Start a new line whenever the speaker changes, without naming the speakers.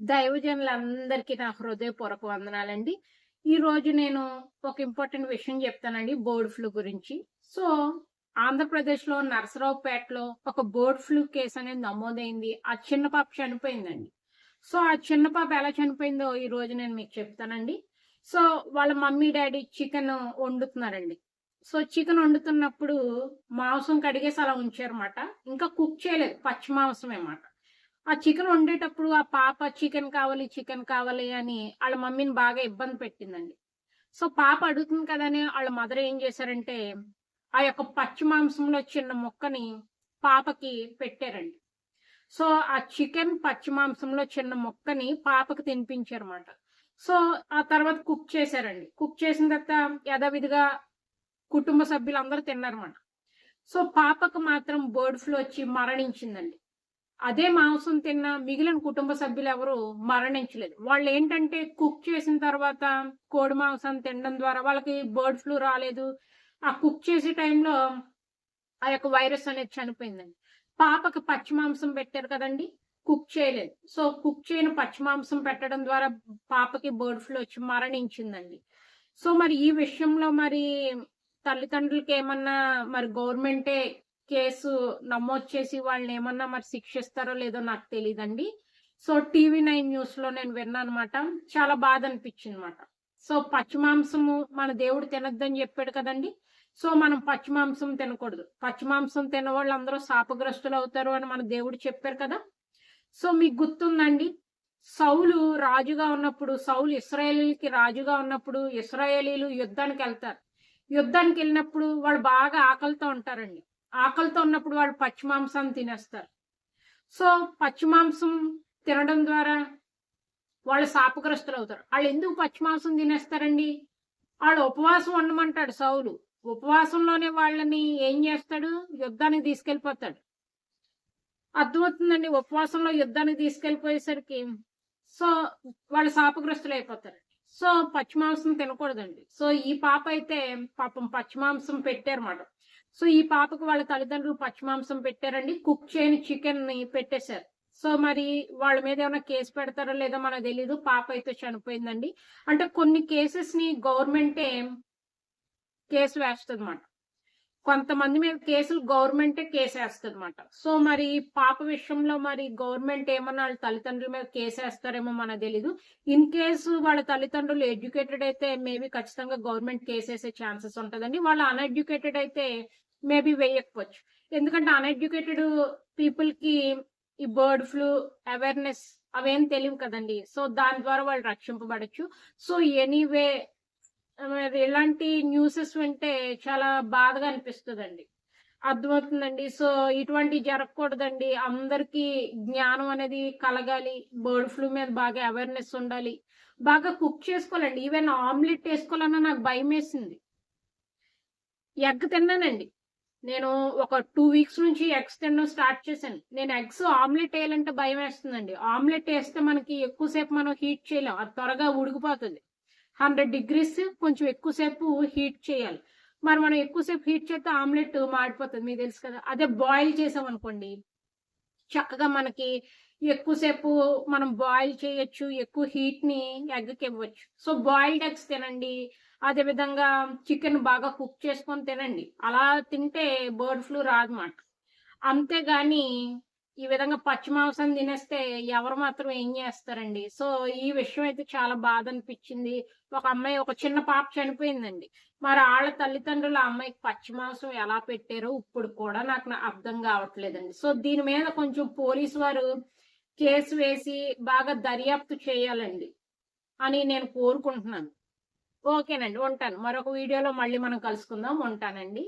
దైవజనులందరికీ నా హృదయపూర్వక వందనాలండి. ఈ రోజు నేను ఒక ఇంపార్టెంట్ విషయం చెప్తానండి బర్డ్ ఫ్లూ గురించి. సో ఆంధ్రప్రదేశ్లో నరసరావుపేటలో ఒక బర్డ్ ఫ్లూ కేసు అనేది నమోదైంది. ఆ చిన్న పాప చనిపోయిందండి. సో ఆ చిన్న పాప ఎలా చనిపోయిందో ఈ రోజు నేను మీకు చెప్తానండి. సో వాళ్ళ మమ్మీ డాడీ చికెన్ వండుతున్నారండి. సో చికెన్ వండుతున్నప్పుడు మాంసం కడిగేసి అలా ఉంచారన్నమాట. ఇంకా కుక్ చేయలేదు. పచ్చి మాంసం అన్నమాట ఆ చికెన్ వండేటప్పుడు ఆ పాప చికెన్ కావాలి చికెన్ కావాలి అని వాళ్ళ మమ్మీని బాగా ఇబ్బంది పెట్టిందండి. సో పాప అడుగుతుంది కదని వాళ్ళ మదర్ ఏం చేశారంటే ఆ యొక్క పచ్చి మాంసంలో చిన్న ముక్కని పాపకి పెట్టారండి. సో ఆ చికెన్ పచ్చి మాంసంలో చిన్న ముక్కని పాపకి తినిపించారన్నమాట. సో ఆ తర్వాత కుక్ చేశారండి. కుక్ చేసిన తర్వాత యథావిధిగా కుటుంబ సభ్యులందరూ తిన్నారన్నమాట. సో పాపకు మాత్రం బర్డ్ ఫ్లూ వచ్చి మరణించిందండి. అదే మాంసం తిన్న మిగిలిన కుటుంబ సభ్యులు ఎవరు మరణించలేదు. వాళ్ళు ఏంటంటే కుక్ చేసిన తర్వాత కోడి మాంసం తినడం ద్వారా వాళ్ళకి బర్డ్ ఫ్లూ రాలేదు. ఆ కుక్ చేసే టైంలో ఆ యొక్క వైరస్ అనేది చనిపోయిందండి. పాపకి పచ్చి మాంసం పెట్టారు కదండి కుక్ చేయలేదు. సో కుక్ చేయని పచ్చి మాంసం పెట్టడం ద్వారా పాపకి బర్డ్ ఫ్లూ వచ్చి మరణించిందండి. సో మరి ఈ విషయంలో మరి తల్లిదండ్రులకి ఏమన్నా మరి గవర్నమెంటే కేసు నమోదు చేసి వాళ్ళని ఏమన్నా మరి శిక్షిస్తారో లేదో నాకు తెలియదండి సో టీవీ నైన్ న్యూస్లో నేను విన్నాను అనమాట చాలా బాధ అనిపించింది అనమాట సో పచ్చి మాంసము మన దేవుడు తినద్దని చెప్పాడు కదండి. సో మనం పచ్చి మాంసం తినకూడదు. పచ్చి మాంసం అందరూ శాపగ్రస్తులు అవుతారు అని మన దేవుడు చెప్పారు కదా. సో మీకు గుర్తుందండి? సౌలు రాజుగా ఉన్నప్పుడు సౌలు ఇస్రాయేలీలకి రాజుగా ఉన్నప్పుడు ఇస్రాయేలీలు యుద్ధానికి వెళ్తారు. యుద్ధానికి వెళ్ళినప్పుడు వాళ్ళు బాగా ఆకలితో ఉంటారండి. ఆకలితో ఉన్నప్పుడు వాళ్ళు పచ్చి మాంసాన్ని తినేస్తారు. సో పచ్చి మాంసం తినడం ద్వారా వాళ్ళు శాపగ్రస్తులు అవుతారు వాళ్ళు ఎందుకు పచ్చి మాంసం తినేస్తారండి? వాళ్ళు ఉపవాసం ఉండమంటాడు సౌలు. ఉపవాసంలోనే వాళ్ళని ఏం చేస్తాడు? యుద్ధానికి తీసుకెళ్ళిపోతాడు. అర్థమవుతుందండి? ఉపవాసంలో యుద్ధానికి తీసుకెళ్ళిపోయేసరికి సో వాళ్ళు శాపగ్రస్తులు అయిపోతారు సో పచ్చి మాంసం తినకూడదండి. సో ఈ పాప అయితే పాపం పచ్చి మాంసం పెట్టారన్నమాట. సో ఈ పాపకు వాళ్ళ తల్లిదండ్రులు పచ్చి మాంసం పెట్టారండి. కుక్ చేయని చికెన్ని పెట్టేశారు. సో మరి వాళ్ళ మీద ఏమైనా కేసు పెడతారో లేదో మనకు తెలియదు పాప అయితే చనిపోయిందండి. అంటే కొన్ని కేసెస్ని గవర్నమెంటే కేసు వేస్తుంది అన్నమాట కొంతమంది మీద కేసులు గవర్నమెంటే కేసేస్తుందన్నమాట. సో మరి పాప విషయంలో మరి గవర్నమెంట్ ఏమన్నా వాళ్ళ తల్లిదండ్రుల మీద కేసేస్తారేమో మనకు తెలీదు. ఇన్ కేసు వాళ్ళ తల్లిదండ్రులు ఎడ్యుకేటెడ్ అయితే మేబీ ఖచ్చితంగా గవర్నమెంట్ కేసేసే వేసే ఛాన్సెస్ ఉంటుందండి. వాళ్ళు అన్ఎడ్యుకేటెడ్ అయితే మేబీ వేయకపోవచ్చు. ఎందుకంటే అన్ఎడ్యుకేటెడ్ పీపుల్కి ఈ బర్డ్ ఫ్లూ అవేర్నెస్ అవేం తెలియవు కదండి. సో దాని ద్వారా వాళ్ళు రక్షింపబడచ్చు. సో ఎనీవే ఇలాంటి న్యూసెస్ వింటే చాలా బాధగా అనిపిస్తుందండి. అర్థమవుతుందండి. సో ఇటువంటి జరగకూడదండి. అందరికీ జ్ఞానం అనేది కలగాలి. బర్డ్ ఫ్లూ మీద బాగా అవేర్నెస్ ఉండాలి. బాగా కుక్ చేసుకోవాలండి. ఈవెన్ ఆమ్లెట్ వేసుకోవాలన్నా నాకు భయం వేసింది. ఎగ్ తిన్నానండి. నేను ఒక టూ వీక్స్ నుంచి ఎగ్స్ తినడం స్టార్ట్ చేశాను. నేను ఎగ్స్ ఆమ్లెట్ వేయాలంటే భయం వేస్తుందండి. ఆమ్లెట్ వేస్తే మనకి ఎక్కువసేపు మనం హీట్ చేయలేం. అది త్వరగా ఉడికిపోతుంది. హండ్రెడ్ డిగ్రీస్ కొంచెం ఎక్కువసేపు హీట్ చేయాలి. మరి మనం ఎక్కువసేపు హీట్ చేస్తే ఆమ్లెట్ మాడిపోతుంది మీకు తెలుసు కదా. అదే బాయిల్ చేసాం అనుకోండి చక్కగా మనకి ఎక్కువసేపు మనం బాయిల్ చేయొచ్చు ఎక్కువ హీట్ని ఎగ్కి ఇవ్వచ్చు. సో బాయిల్డ్ ఎగ్స్ తినండి అదే విధంగా చికెన్ బాగా కుక్ చేసుకొని తినండి. అలా తింటే బర్డ్ ఫ్లూ రాదన్నమాట అంతేగాని ఈ విధంగా పచ్చి మాంసం తినేస్తే ఎవరు మాత్రం ఏం చేస్తారండి? సో ఈ విషయం అయితే చాలా బాధ అనిపించింది ఒక అమ్మాయి ఒక చిన్న పాప చనిపోయిందండి. మరి వాళ్ళ తల్లిదండ్రులు ఆ అమ్మాయికి పచ్చి మాంసం ఎలా పెట్టారో ఇప్పుడు కూడా నాకు అర్థం కావట్లేదండి. సో దీని మీద కొంచెం పోలీసు వారు కేసు వేసి బాగా దర్యాప్తు చేయాలండి అని నేను కోరుకుంటున్నాను. ఓకేనండి ఉంటాను. మరొక వీడియోలో మళ్ళీ మనం కలుసుకుందాం. ఉంటానండి.